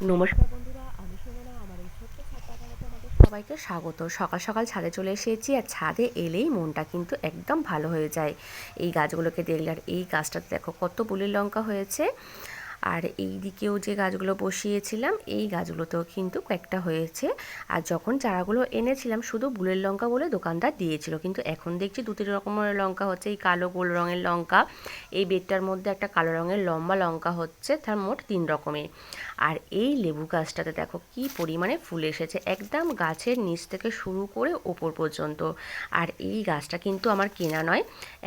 নমস্কার বন্ধুরা, আমি সুমনা, আমার এই ছোট্ট ছাদ তোমাদের সবাইকে স্বাগত। সকাল সকাল ছাদে চলে এসেছি আর ছাদে এলেই মনটা কিন্তু একদম ভালো হয়ে যায়। এই গাছগুলোকে দেখলে আর এই গাছটাতে দেখো কত বুলির লঙ্কা হয়েছে। আর এই দিকেও যে গাছগুলো বসিয়েছিলাম, এই গাছগুলোতেও কিন্তু কয়েকটা হয়েছে। আর যখন চারাগুলো এনেছিলাম, শুধু বুলের লঙ্কা বলে দোকানদার দিয়েছিল, কিন্তু এখন দেখছি দু তিন রকমের লঙ্কা হচ্ছে, এই কালো গোল রঙের লঙ্কা, এই বেডটার মধ্যে একটা কালো রঙের লম্বা লঙ্কা হচ্ছে, তার মোট তিন রকমের। আর এই লেবু গাছটাতে দেখো কি পরিমাণে ফুল এসেছে, একদম গাছের নিচ থেকে শুরু করে ওপর পর্যন্ত। আর এই গাছটা কিন্তু আমার কেনা নয়,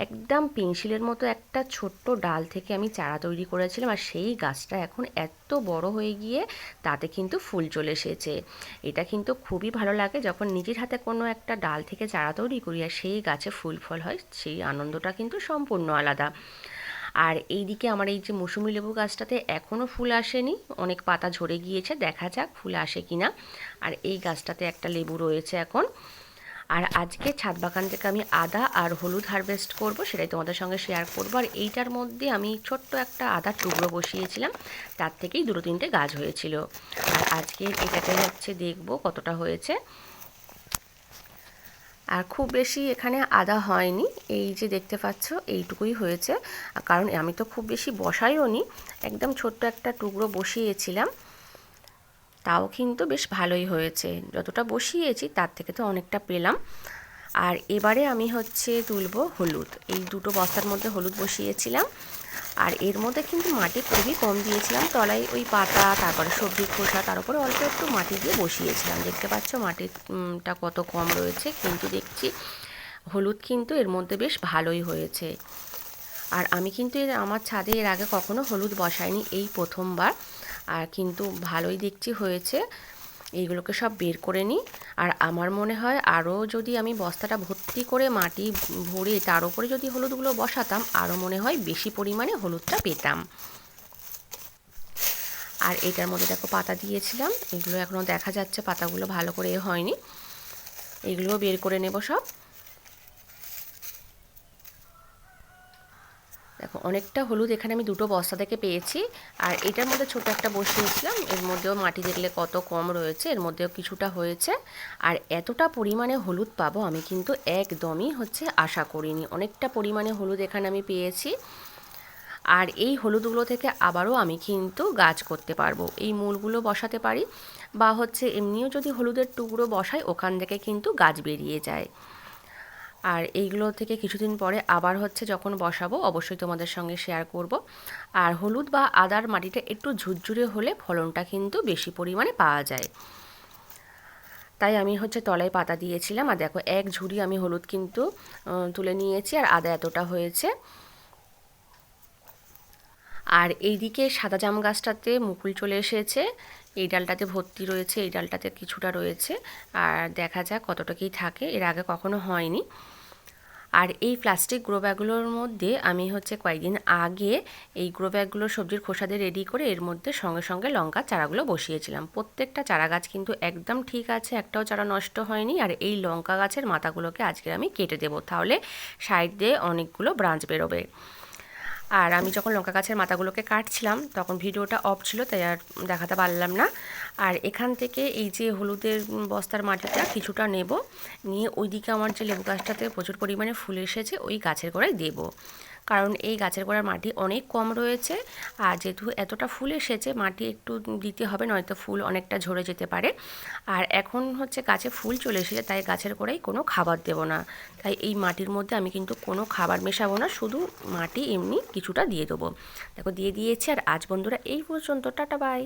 একদম পেন্সিলের মতো একটা ছোট্ট ডাল থেকে আমি চারা তৈরি করেছিলাম, আর সেই গাছটা এখন এত বড় হয়ে গিয়ে তাতে কিন্তু ফুল চলে এসেছে। এটা কিন্তু খুবই ভালো লাগে যখন নিজের হাতে কোনো একটা ডাল থেকে চারা তৈরি করি আর সেই গাছে ফুল ফল হয়, সেই আনন্দটা কিন্তু সম্পূর্ণ আলাদা। আর এইদিকে আমার এই যে মৌসুমি লেবু গাছটাতে এখনও ফুল আসেনি, অনেক পাতা ঝরে গিয়েছে, দেখা যাক ফুল আসে কি না আর এই গাছটাতে একটা লেবু রয়েছে এখন। আর আজকে ছাদ বাগান থেকে আমি আদা আর হলুদ হারভেস্ট করব, সেটাই তোমাদের সঙ্গে শেয়ার করব। আর এইটার মধ্যে আমি ছোট্ট একটা আদার টুকরো বসিয়েছিলাম, তার থেকেই দুটো তিনটে গাছ হয়েছিল। আর আজকে এটাতে হচ্ছে দেখব কতটা হয়েছে। আর খুব বেশি এখানে আদা হয়নি, এই যে দেখতে পাচ্ছ এইটুকুই হয়েছে। কারণ আমি তো খুব বেশি বসাইও নি একদম ছোট্ট একটা টুকরো বসিয়েছিলাম। তাও কিন্তু বেশ ভালোই হয়েছে। যতটা বসিয়েছি তার থেকে তো অনেকটা পেলাম। আর এবারে আমি হচ্ছে তুলব হলুদ। এই দুটো বস্তার মধ্যে হলুদ বসিয়েছিলাম। আর এর মধ্যে কিন্তু মাটি খুবই কম দিয়েছিলাম। তলায় ওই পাতা, তারপরে সবজির খোসা, তার উপরে অল্প একটু মাটি দিয়ে বসিয়েছিলাম। দেখতে পাচ্ছ মাটিটা কত কম রয়েছে। কিন্তু দেখছি হলুদ কিন্তু এর মধ্যে বেশ ভালোই হয়েছে। আর আমি কিন্তু আমার ছাদে এর আগে কখনো হলুদ বসাইনি। এই প্রথমবার। আর কিন্তু ভালোই দেখছি হয়েছে। এইগুলোকে সব বের করে নিই। আর আমার মনে হয় আরও যদি আমি বস্তাটা ভর্তি করে মাটি ভরে তার উপরে যদি হলুদগুলো বসাতাম, আরও মনে হয় বেশি পরিমাণে হলুদটা পেতাম। আর এটার মধ্যে দেখো পাতা দিয়েছিলাম। এগুলো এখনও দেখা যাচ্ছে পাতাগুলো ভালো করে হয়নি। এগুলোও বের করে নেব সব। দেখো, অনেকটা হলুদ এখানে আমি দুটো বস্তা থেকে পেয়েছি। আর এটার মধ্যে ছোট একটা বসিয়েছিলাম, এর মধ্যেও মাটি দেখলে কত কম রয়েছে, এর মধ্যেও কিছুটা হয়েছে। আর এতটা পরিমাণে হলুদ পাবো আমি কিন্তু একদমই হচ্ছে আশা করিনি। অনেকটা পরিমাণে হলুদ এখানে আমি পেয়েছি। আর এই হলুদগুলো থেকে আবারও আমি কিন্তু গাছ করতে পারব। এই মূলগুলো বসাতে পারি, বা হচ্ছে এমনিও যদি হলুদের টুকরো বসাই, ওখান থেকে কিন্তু গাছ বেরিয়ে যায়। আর এইগুলো থেকে কিছুদিন পরে আবার হচ্ছে যখন বসাবো, অবশ্যই তোমাদের সঙ্গে শেয়ার করব। আর হলুদ বা আদার মাটিটা একটু ঝুরঝুরে হলে ফলনটা কিন্তু বেশি পরিমাণে পাওয়া যায়। তাই আমি হচ্ছে তলায় পাতা দিয়েছিলাম। আর দেখো, এক ঝুড়ি আমি হলুদ কিন্তু তুলে নিয়েছি আর আদা এতটা হয়েছে। আর এইদিকে সাদা জাম গাছটাতে মুকুল চলে এসেছে। এই ডালটাতে ভর্তি রয়েছে, এই ডালটাতে কিছুটা রয়েছে। আর দেখা যাক কতটা কি থাকে, এর আগে কখনো হয়নি। আর এই প্লাস্টিক গ্রো ব্যাগগুলোর মধ্যে আমি হচ্ছে কয়েকদিন আগে এই গ্রো ব্যাগগুলো সবজির খোসা দিয়ে রেডি করে এর মধ্যে সঙ্গে সঙ্গে লঙ্কা চারাগুলো বসিয়েছিলাম। প্রত্যেকটা চারা গাছ কিন্তু একদম ঠিক আছে, একটাও চারা নষ্ট হয়নি। আর এই লঙ্কা গাছের মাথাগুলোকে আজকে আমি কেটে দেবো। তাহলে সাইড দিয়ে অনেকগুলো ব্রাঞ্চ বেরোবে। আর আমি যখন লঙ্কা গাছের মাথাগুলোকে কাটছিলাম, তখন ভিডিওটা অফ ছিল, তাই আর দেখাতে পারলাম না। আর এখান থেকে এই যে হলুদের বস্তার মাটিটা কিছুটা নেব, নিয়ে ওইদিকে আমার যে লেবু গাছটাতে প্রচুর পরিমাণে ফুল এসেছে, ওই গাছের গোড়ায় দেবো। কারণ এই গাছের গোড়ার মাটি অনেক কম রয়েছে। আর যেহেতু এতটা ফুল এসেছে, মাটি একটু দিতে হবে, নয়তো ফুল অনেকটা ঝরে যেতে পারে। আর এখন হচ্ছে গাছে ফুল চলে এসেছে, তাই গাছের গোড়ায় কোনো খাবার দেব না। তাই এই মাটির মধ্যে আমি কিন্তু কোনো খাবার মেশাবো না, শুধু মাটি এমনি কিছুটা দিয়ে দেবো। দেখো, দিয়ে দিয়েছি। আর আজ বন্ধুরা এই পর্যন্ত, টাটা বাই